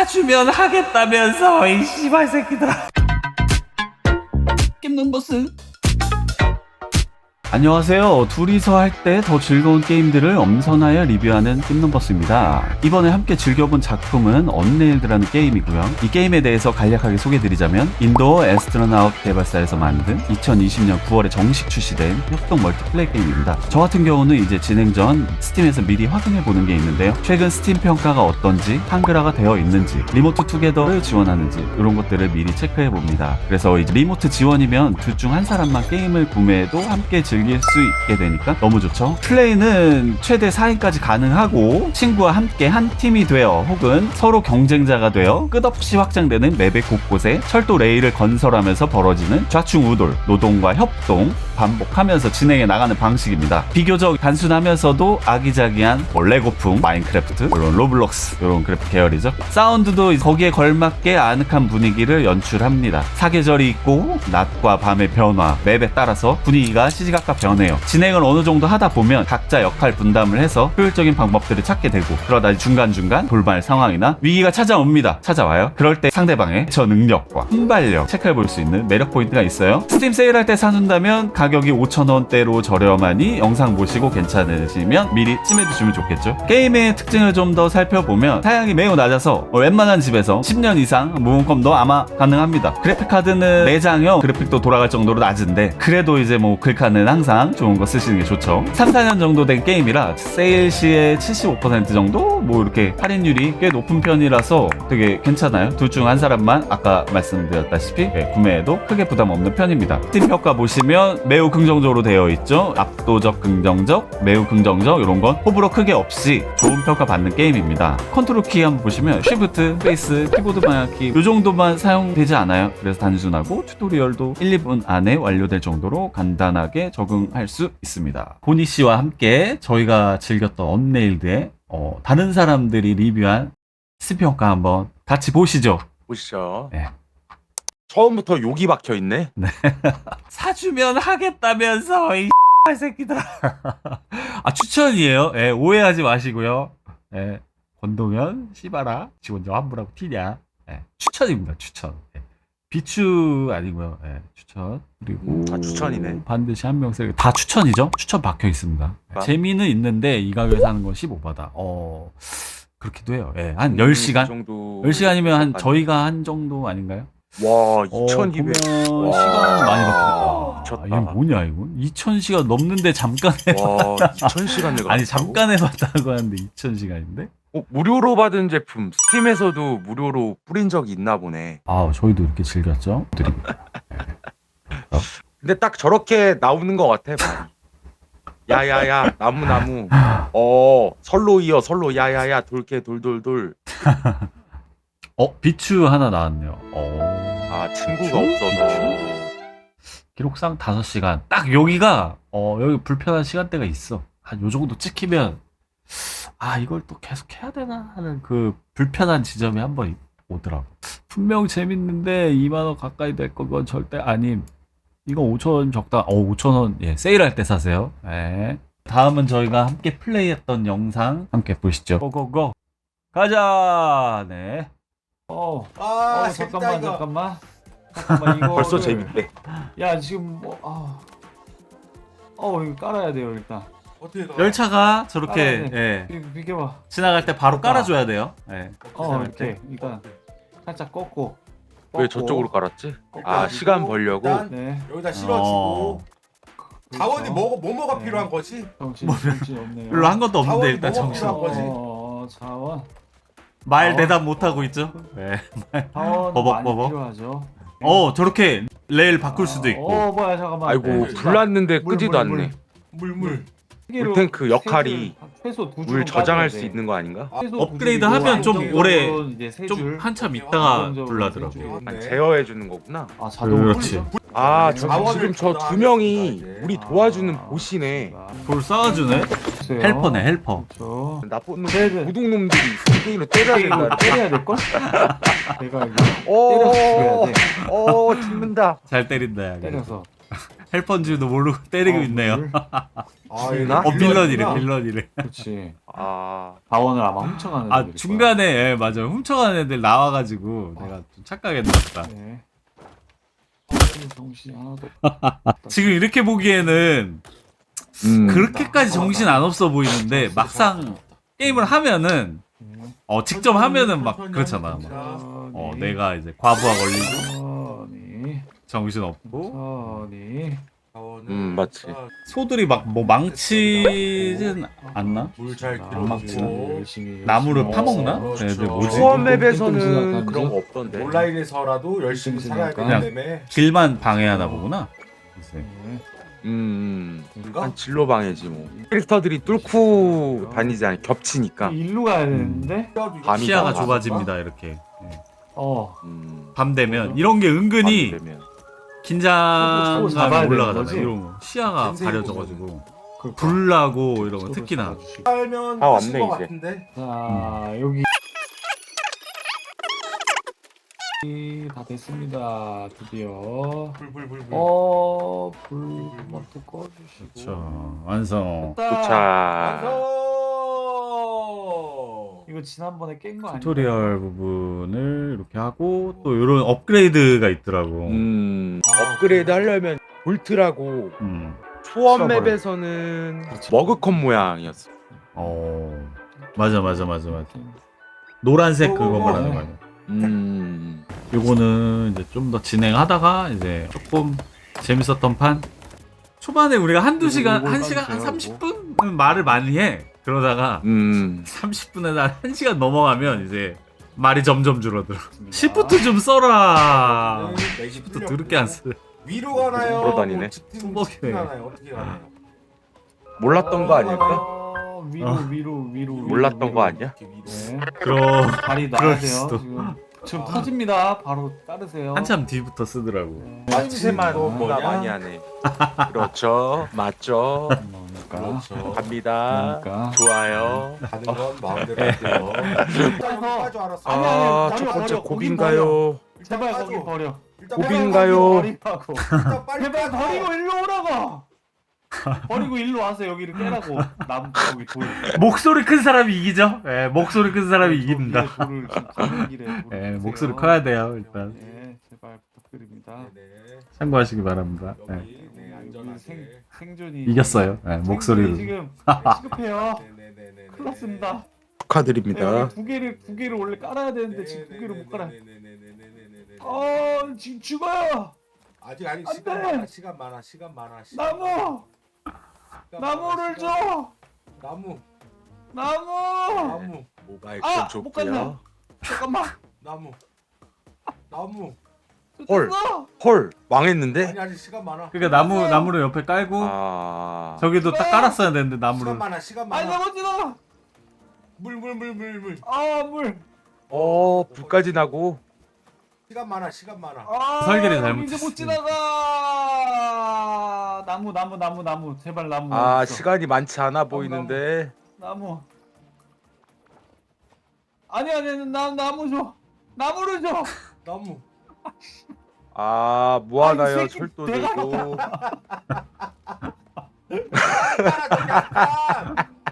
사주면 하겠다면서 이 씨발 새끼들아. 겜는 보스 안녕하세요. 둘이서 할 때 더 즐거운 게임들을 엄선하여 리뷰하는 겜넘버스입니다. 이번에 함께 즐겨본 작품은 언레일드라는 게임이고요. 이 게임에 대해서 간략하게 소개드리자면 인도 에스트로나웃 개발사에서 만든 2020년 9월에 정식 출시된 협동 멀티플레이 게임입니다. 저 같은 경우는 이제 진행 전 스팀에서 미리 확인해 보는 게 있는데요. 최근 스팀 평가가 어떤지, 한글화가 되어 있는지, 리모트 투게더를 지원하는지 이런 것들을 미리 체크해 봅니다. 그래서 리모트 지원이면 둘 중 한 사람만 게임을 구매해도 함께 즐길 수 있게 되니까 너무 좋죠. 플레이는 최대 4인까지 가능하고 친구와 함께 한 팀이 되어 혹은 서로 경쟁자가 되어 끝없이 확장되는 맵의 곳곳에 철도 레일을 건설하면서 벌어지는 좌충우돌, 노동과 협동, 반복하면서 진행해 나가는 방식입니다. 비교적 단순하면서도 아기자기한 뭐 레고풍, 마인크래프트, 이런 로블록스 이런 그래픽 계열이죠. 사운드도 거기에 걸맞게 아늑한 분위기를 연출합니다. 사계절이 있고 낮과 밤의 변화, 맵에 따라서 분위기가 시시각각 변해요. 진행을 어느 정도 하다 보면 각자 역할 분담을 해서 효율적인 방법들을 찾게 되고 그러다 중간중간 돌발 상황이나 위기가 찾아옵니다. 찾아와요. 그럴 때 상대방의 저 능력과 순발력 체크해 볼 수 있는 매력 포인트가 있어요. 스팀 세일할 때 사준다면 가격 이 5,000원대로 저렴하니 영상 보시고 괜찮으시면 미리 찜해 두시면 좋겠죠. 게임의 특징을 좀 더 살펴보면 사양이 매우 낮아서 웬만한 집에서 10년 이상 무음컴도 아마 가능합니다. 그래픽 카드는 내장형 그래픽도 돌아갈 정도로 낮은데 그래도 이제 뭐 글카는 항상 좋은 거 쓰시는 게 좋죠. 3, 4년 정도 된 게임이라 세일 시에 75% 정도 뭐 이렇게 할인율이 꽤 높은 편이라서 되게 괜찮아요. 둘 중 한 사람만 아까 말씀드렸다시피 예, 구매해도 크게 부담 없는 편입니다. 스팀 평가 보시면 매우 긍정적으로 되어 있죠. 압도적 긍정적, 매우 긍정적 이런 건 호불호 크게 없이 좋은 평가 받는 게임입니다. 컨트롤 키 한번 보시면 쉬프트, 페이스, 키보드 방향키 이 정도만 사용되지 않아요. 그래서 단순하고 튜토리얼도 1, 2분 안에 완료될 정도로 간단하게 적응할 수 있습니다. 보니 씨와 함께 저희가 즐겼던 언레일드의 어, 다른 사람들이 리뷰한 스팀 평가 한번 같이 보시죠. 보시죠. 네. 처음부터 욕이 박혀 있네. 사주면 하겠다면서 이 X 새끼들아. 아 추천이에요. 예, 오해하지 마시고요. 예, 권동현 씨바라 지원자 환불하고 튀냐. 예, 추천입니다. 추천. 예. 비추 아니고요. 예, 추천. 그리고 음, 다 추천이네. 반드시 한명 쓰기 다 추천이죠. 추천 박혀 있습니다. 예, 아. 재미는 있는데 이 가격에 사는 건 15바다. 어 그렇기도 해요. 예, 한 음, 10시간. 이 정도. 10시간이면 한 저희가 한 정도 아닌가요? 와, 어, 2,200. 보면 와. 시간 많이 바뀌었다. 미쳤다. 이게 뭐냐 이거? 2,000시간 넘는데 잠깐 해. 와, 2,000시간을 아니 잠깐 해봤다고 하는데 2,000시간인데? 어, 무료로 받은 제품 스팀에서도 무료로 뿌린 적이 있나 보네. 아 저희도 이렇게 즐겼죠. 드립니다. 근데 딱 저렇게 나오는 것 같아. 말이. 야야야 나무 나무. 어 설로 이어 설로 야야야 돌게 돌돌돌. 어 비추 하나 나왔네요. 어 아 친구가? 없어서. 기록상 5시간. 딱 여기가 어 여기 불편한 시간대가 있어. 한 요 정도 찍히면 아 이걸 또 계속 해야 되나 하는 그 불편한 지점이 한번 오더라고. 분명 재밌는데 2만 원 가까이 될 거건 절대 아님. 이거 5천 원 적다. 어 5천 원. 예 세일할 때 사세요. 예. 다음은 저희가 함께 플레이했던 영상 함께 보시죠. 고고고. 가자. 네. 어. 아, 어, 재밌다, 잠깐만 이거. 잠깐만. 잠깐만 이거. 벌써 재밌대. 야 지금 뭐 아. 어 이거 깔아야 돼요 일단. 어떻게 가? 열차가 저렇게 예, 비, 비켜봐. 지나갈 때 바로 깔아줘야 돼요. 예. 어, 이렇게 때. 일단 살짝 꺾고. 왜 꺾고, 저쪽으로 깔았지? 아 시간 벌려고. 일단 네. 여기다 어. 실어주고. 자원이 그렇죠. 뭐 뭐뭐가 네. 필요한 거지? 정신 정신 없네요. 별로 한 것도 없는데 자원이 일단 뭐가 정신. 필요한 거지? 어, 자원. 말 자원. 대답 못 하고 있죠. 네. 버벅, 많이 버벅. 필요하죠. 어 저렇게 레일 바꿀 수도 있고. 어 뭐야 잠깐만. 아이고 네. 불났는데 물, 끄지도 물, 않네. 물물. 물탱크 역할이 최소 두 물 줄은 저장할 빠져야 수 돼. 있는 거 아닌가? 최소 두 업그레이드 줄이고 하면 좀 안정적으로 오래, 이제 세 좀 줄. 한참 있다가 안정적으로 불나더라고. 줄. 네. 제어해 주는 거구나. 아 자동으로 그렇지. 불- 아 네. 저 자원을 지금 저 두 명이. 우리 도와주는 아, 보시네. 돌 쌓아주네. 있어요. 헬퍼네 헬퍼. 그렇죠. 나쁜 놈 쟤들 도둑놈들이 스테인을 때려야 된다. 때려야 될 걸? 내가 이거 오, 때려서 죽여야 돼. 오, 죽는다. 잘 때린다. 야. 때려서 헬퍼인 줄도 모르고 때리고 어, 있네요. 물. 아? 어 빌런이래. 빌런이래. 그렇지. 아 자원을 아마 훔쳐가는 아 애들일 중간에 예, 맞아 훔쳐가는 애들 나와가지고 어. 내가 좀 착각했나 보다. 네. 아, 정신이 하나도. 지금 이렇게 보기에는 음. 그렇게까지 정신 안 없어 보이는데 막상 게임을 하면은 네. 어 직접 하면은 막 그렇잖아. 막. 어 내가 이제 과부하 걸리고 천천히 정신 없고 천천히 음, 맞지. 소들이 막 뭐 망치진 않나? 물잘 안 막히나? 열심히 나무를 열심히. 파먹나? 어, 쟤네들 그렇죠. 뭐지? 수원 똥 맵에서는 똥 그런 거 없던데. 온라인에서라도 열심히 좀 살아야 되기 그냥 때문에 길만 방해하나 보구나. 네. 음. 뭔가 한 진로 방해지 뭐. 캐릭터들이 뚫고 다니지 않아 겹치니까. 일로 가야 되는데 밤이 시야가 나와. 좁아집니다 이렇게. 예. 어 음. 밤 되면 이런 게 은근히 밤이 되면. 잡아야 긴장감이 되는 올라가잖아. 거지? 이런 거. 시야가 가려져가지고 그러니까. 불 나고 이런 거 서로 특히나. 잡아주시고. 살면 아, 하신 왔네, 것 이제. 같은데 자 여기 다 됐습니다 드디어 불불불불 어, 불또 꺼주시고 그렇죠. 완성. 도착. 완성 이거 지난번에 깬 거 아니야? 튜토리얼 부분을 이렇게 하고 또 이런 업그레이드가 있더라고. 음. 아, 업그레이드 하려면 볼트라고 음. 초원. 맵에서는 그렇지. 머그컵 모양이었어. 어. 맞아 맞아 맞아 맞아. 노란색 그거 어, 말하는 네. 거 아니야? 음. 요거는 이제 좀 더 진행하다가 이제 조금 재밌었던 판. 초반에 우리가 한두 요거, 시간, 한 시간, 한 까주세요, 30분은 말을 많이 해. 그러다가 음. 30분에다 한 시간 넘어가면 이제 말이 점점 줄어들어. 시프트 좀 써라. 네, 시프트 더럽게 안 써. 위로 가나요? 돌아다니네. 뭐 직진, 뚜벅이네. 직진 가나요? 어떻게 가나요? 몰랐던 거 아닐까? 어, 위로 어. 위로 위로 몰랐던 위로, 거. 아니야? 네. 그럼 다리 그럴. 수도. 지금 지금 아. 터집니다. 바로 따르세요. 한참 뒤부터 쓰더라고. 네. 뭐 뭔가 뭐냐? 많이 하네. 그렇죠. 맞죠. 그러니까. 그렇죠. 갑니다. 그러니까. 좋아요. 가는 건 마음대로 할게요. 일단 빠져 알았어. 아니, 아니, 아, 버려, 첫 번째 버려. 일단 제발. 거기 버려. 일단 고빈가요? 버리라고. 일단 빨리 제발. 버리고 일로 오라고. 버리고 일로 와서 여기를 깨라고. 남 여기 돌. 목소리 큰 사람이 이기죠? 예, 목소리 큰 사람이 이깁니다. 저 위에 돌을 지금 가는 길에 돌을 예, 주세요. 목소리 커야 돼요, 일단. 네, 제발 부탁드립니다. 네. 참고하시기 바랍니다. 예. 여기 네, 여기 생, 안전하게. 생존이 이겼어요. 예, 생존이 목소리로. 지금 시급해요. 네네네네. 큰일 났습니다. 네, 축하드립니다. 여기 두 개를 두 개를 원래 깔아야 되는데 지금 두 개를 못 깔아. 네네네네네네네네네네. 어 지금 죽어요. 아직 아직 안 시간 돼. 많아 시간 많아 시간 많아 시간 나무 많아, 시간 나무를 줘. 나무 나무. 나무 모바일 아, 좀못 좋고요. 간다. 잠깐만. 나무 나무 헐. 됐어. 헐, 망했는데? 아니 아직 시간 많아 그러니까 나무 나무를 옆에 깔고 아. 저기도 딱 깔았어야 되는데 시간 나무를. 많아 시간 아니 많아 지나. 물물 물 물물 아 물. 어, 불까지 나고. 시간 많아 시간 많아 아 설계를 이제 잘못했어. 못 지나가. 나무 나무 나무 나무 제발 나무. 아, 있어? 시간이 많지 않아 보이는데. 나무. 아니 아니 나 나무 줘. 나무를 줘. 아, 아니, 뭐하나요? 새끼, 철도 내가 들고.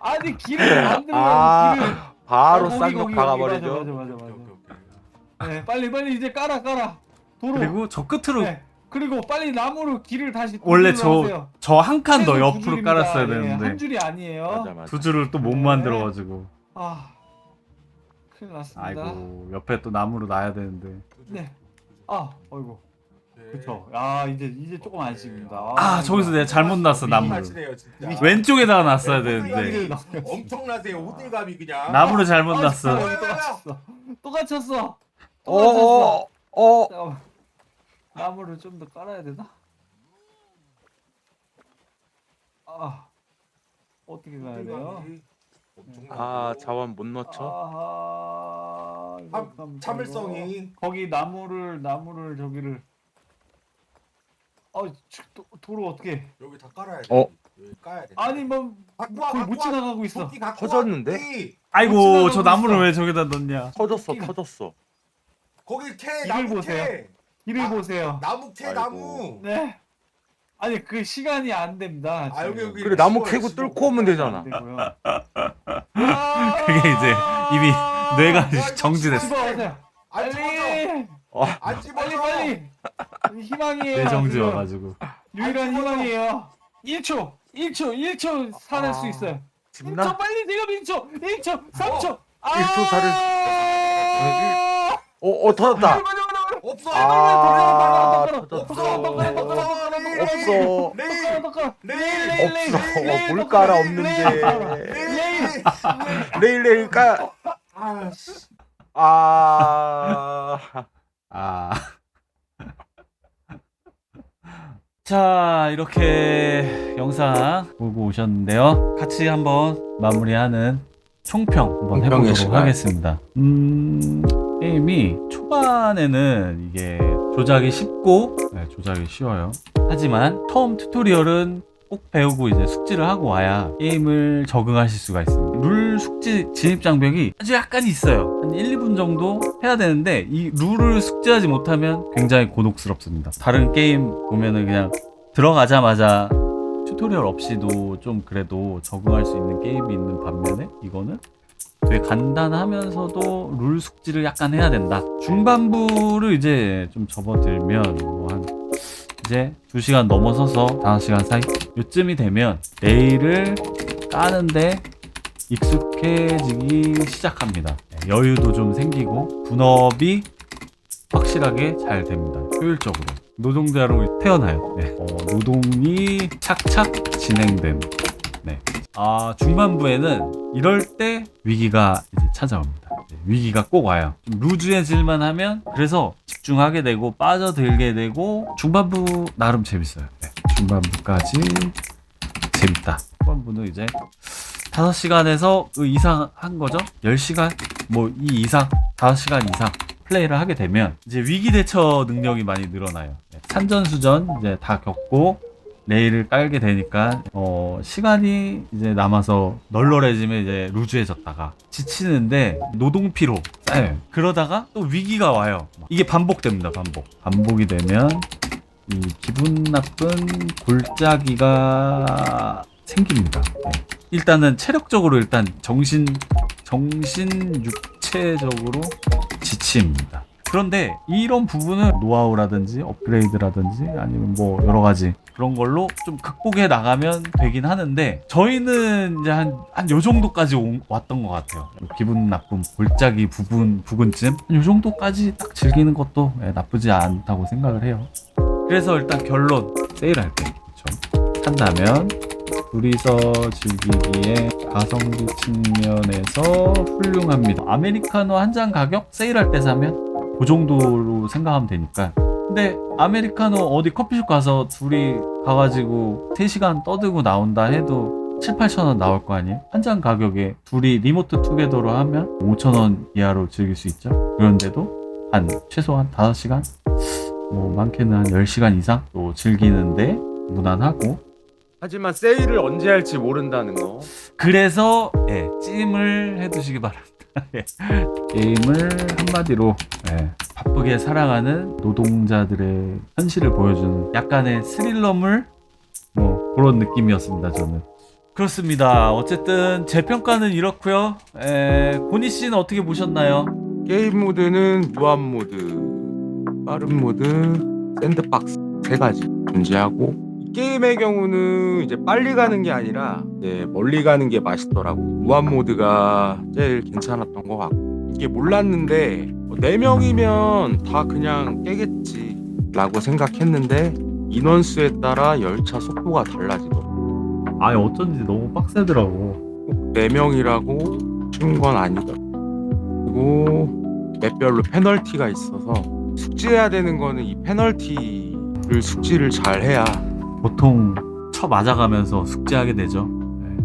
아니 길을 만들려고 아, 길을. 바로 어, 쌍욕 박아버리죠. 맞아 맞아 맞아. 네, 빨리 빨리 이제 깔아 깔아. 도로. 그리고 저 끝으로 네. 그리고 빨리 나무로 길을 다시 두 원래 저. 저 한 칸 더 옆으로. 깔았어야 예, 한 되는데 줄이 아니에요. 맞아, 맞아. 두 줄을 또 못 네. 만들어 가지고. 아 큰일 났습니다. 아이고 옆에 또 나무로 놔야 되는데. 네. 아 어이구. 그쵸. 아 이제 이제 조금 안심입니다. 아 저기서 내가 잘못 놨어 나무를. 진짜 왼쪽에다가 놨어야 네, 되는데 엄청나세요 호들갑이 그냥 나무를 잘못 아, 놨어. 또 갇혔어. 또 갇혔어. 또 어. 어, 어. 잠깐만. 나무를 좀 더 깔아야 되나? 아 어떻게 가야 돼요? 아, 자원 못 넣죠? 아하. 이거 참- 참- 참을성이 거기 나무를 나무를 저기를 아 저- 도, 도로 어떻게 여기 다 깔아야 돼 어? 여기 까야 돼 아니 뭐 갖고 와, 거의 못 갖고 와. 지나가고 있어 갖고 터졌는데? 아이고 저 나무를 있어. 왜 저기다 넣냐? 터졌어, 토끼가- 터졌어. 거기 캐 이걸 나무 보세요. 캐 길을 아. 보세요 나무 캐 아이고. 나무 네 아니 그 시간이 안 됩니다. 아, 여기. 여기. 그래 나무 캐고. 뚫고 오면 되잖아. 안 되고요. 그게 이제 이미 뇌가 야, 이거 정지됐어. 안 집어져. 빨리 안 집어져. 빨리 빨리 희망이에요. 뇌정지여가지고. 지금. 유일한. 희망이에요. 1초 1초 1초 살릴 수 아. 있어요. 집나? 1초 빨리 지금 1초 1초 3초 아! 1초 살을- 아! 어, 어 터졌다. 빨리. 없어. 아, 덕가라, 덕가라, 없어. 레일. 없어. 뭘. 깔아 레일, 없는데. 레일. 레일 레일 까. 아, 씨. 아. 아. 자, 이렇게 영상 보고 오셨는데요. 같이 한번 마무리하는 총평 한번 총평의 해보도록 시간. 하겠습니다. 음, 게임이 초반에는 이게 조작이 쉽고, 네, 조작이 쉬워요. 하지만 처음 튜토리얼은 꼭 배우고 이제 숙지를 하고 와야 게임을 적응하실 수가 있습니다. 룰 숙지 진입 장벽이 아주 약간 있어요. 한 1, 2분 정도 해야 되는데 이 룰을 숙지하지 못하면 굉장히 곤혹스럽습니다. 다른 게임 보면은 그냥 들어가자마자 튜토리얼 없이도 좀 그래도 적응할 수 있는 게임이 있는 반면에 이거는 되게 간단하면서도 룰 숙지를 약간 해야 된다. 중반부를 이제 좀 접어들면 뭐 한 이제 2시간 넘어서서 5시간 사이 요쯤이 되면 레일을 까는데 익숙해지기 시작합니다. 네, 여유도 좀 생기고 분업이 확실하게 잘 됩니다. 효율적으로. 노동자로 태어나요. 네. 어, 노동이 착착 진행됨. 네. 아, 중반부에는 이럴 때 위기가 이제 찾아옵니다. 네, 위기가 꼭 와요. 좀 루즈해질만 하면 그래서 집중하게 되고 빠져들게 되고 중반부 나름 재밌어요. 네, 중반부까지 재밌다. 후반부는 이제 5시간에서 그 이상 한 거죠. 10시간 뭐 이 이상 5시간 이상 플레이를 하게 되면 이제 위기 대처 능력이 많이 늘어나요. 네, 산전수전 이제 다 겪고 레일을 깔게 되니까 어 시간이 이제 남아서 널널해지면 이제 루즈해졌다가 지치는데 노동 피로 쌓여요. 그러다가 또 위기가 와요. 이게 반복됩니다. 반복. 반복이 되면 이 기분 나쁜 골짜기가 생깁니다. 네. 일단은 체력적으로 일단 정신 정신 육체적으로 지칩니다. 그런데 이런 부분을 노하우라든지 업그레이드라든지 아니면 뭐 여러 가지 그런 걸로 좀 극복해 나가면 되긴 하는데 저희는 이제 한한 요 정도까지 온- 왔던 것 같아요. 기분 나쁨 골짜기 부분 부근쯤 요 정도까지 딱 즐기는 것도 예, 나쁘지 않다고 생각을 해요. 그래서 일단 결론 세일할 때 그쵸? 한다면 둘이서 즐기기에 가성비 측면에서 훌륭합니다. 아메리카노 한 잔 가격 세일할 때 사면 그 정도로 생각하면 되니까. 근데 아메리카노 어디 커피숍 가서 둘이 가가지고 3시간 떠들고 나온다 해도 7, 8천 원 나올 거 아니에요? 한 잔 가격에 둘이 리모트 투게더로 하면 5천 원 이하로 즐길 수 있죠. 그런데도 한 최소한 5시간? 뭐 많게는 한 10시간 이상 또 즐기는데 무난하고 하지만 세일을 언제 할지 모른다는 거. 그래서 예, 찜을 해두시기 바랍니다. 예. 게임을 한마디로 예, 바쁘게 살아가는 노동자들의 현실을 보여주는 약간의 스릴러물 뭐 그런 느낌이었습니다. 저는 그렇습니다. 어쨌든 제 평가는 이렇고요. 에, 고니 씨는 어떻게 보셨나요? 게임 모드는 무한 모드, 빠른 모드, 샌드박스 세 가지 존재하고 이 게임의 경우는 이제 빨리 가는 게 아니라 이제 멀리 가는 게 맛있더라고. 무한 모드가 제일 괜찮았던 것 같고 이게 몰랐는데 네 명이면 다 그냥 깨겠지라고 생각했는데 인원수에 따라 열차 속도가 달라지더라고. 아 어쩐지 너무 빡세더라고. 꼭 4명이라고 쉬운 건 아니더라고. 그리고 맵별로 페널티가 있어서 숙지해야 되는 거는 이 페널티를 숙지를 잘 해야 보통 쳐 맞아가면서 숙제하게 되죠.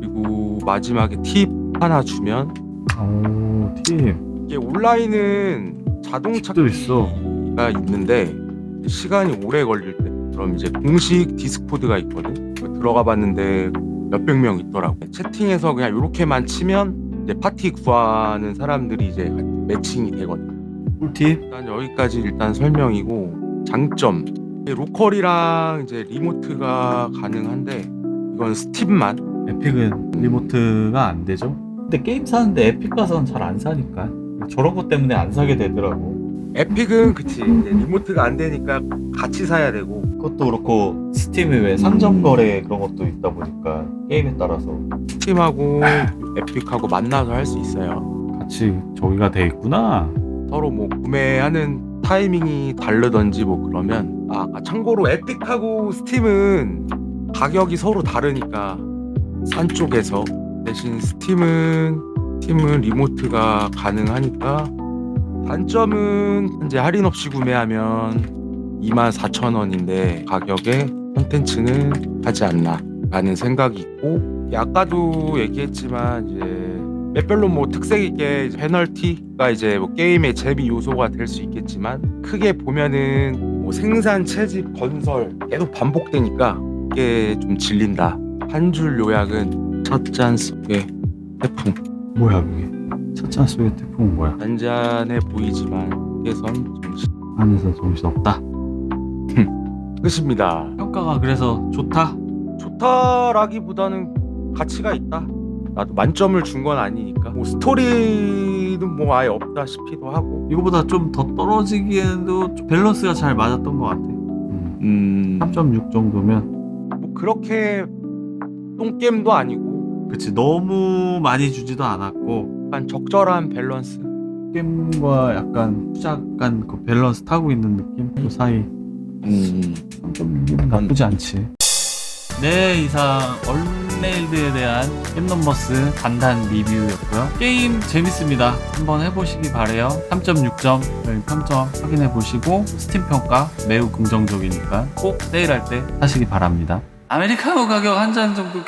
그리고 마지막에 팁 하나 주면 오 팁. 이게 온라인은 자동 팁도 있어. 찾기가 있는데 시간이 오래 걸릴 때 그럼 이제 공식 디스코드가 있거든 그거 들어가 봤는데 몇백 명 있더라고 채팅에서 그냥 이렇게만 치면 이제 파티 구하는 사람들이 이제 매칭이 되거든 꿀팁. 일단 여기까지 일단 설명이고 장점 로컬이랑 이제 리모트가 가능한데 이건 스팀만 에픽은 리모트가 안 되죠. 근데 게임 사는데 에픽 가서는 잘 안 사니까 저런 것 때문에 안 사게 되더라고. 에픽은 그치 이제 리모트가 안 되니까 같이 사야 되고 그것도 그렇고 스팀에 왜 상점 거래 그런 것도 있다 보니까 게임에 따라서 스팀하고 에픽하고 만나서 할 수 있어요 같이 저기가 돼 있구나. 서로 뭐 구매하는 타이밍이 다르던지 뭐 그러면 아 아, 참고로 에픽하고 스팀은 가격이 서로 다르니까 산 쪽에서 대신 스팀은 스팀은 리모트가 가능하니까 단점은 이제 할인 없이 구매하면 24,000원인데 가격에 콘텐츠는 하지 않나 라는 생각이 있고 아까도 얘기했지만 이제 맵별로 뭐 특색 있게 페널티가 이제 뭐 게임의 재미 요소가 될 수 있겠지만 크게 보면은 뭐 생산 채집 건설 계속 반복되니까 이게 좀 질린다 한 줄 요약은 첫 잔 속의 태풍 뭐야 그게? 첫잔 속의 태풍은 뭐야? 잔잔해 보이지만 깨선 정신 안에서 정신 없다. 끝입니다 평가가 그래서 좋다. 좋다라기보다는 가치가 있다 나도 만점을 준 건 아니니까. 뭐 스토리는 뭐 아예 없다시피도 하고. 이거보다 좀 더 떨어지기에도 좀 밸런스가 잘 맞았던 것 같아. 음. 음3.6 정도면. 뭐 그렇게 똥게임도 아니고. 그치 너무 많이 주지도 않았고. 약간 적절한 밸런스. 게임과 약간 약간 그 밸런스 타고 있는 느낌? 그 사이. 음. 3.6은 나쁘지 않지 네 이상 얼레일드에 대한 겜넘버스 간단 리뷰였고요. 게임 재밌습니다. 한번 해보시기 바래요. 3.6점 평점 확인해 보시고 스팀 평가 매우 긍정적이니까 꼭 세일할 때 사시기 바랍니다. 아메리카노 가격 한 잔 정도 괜찮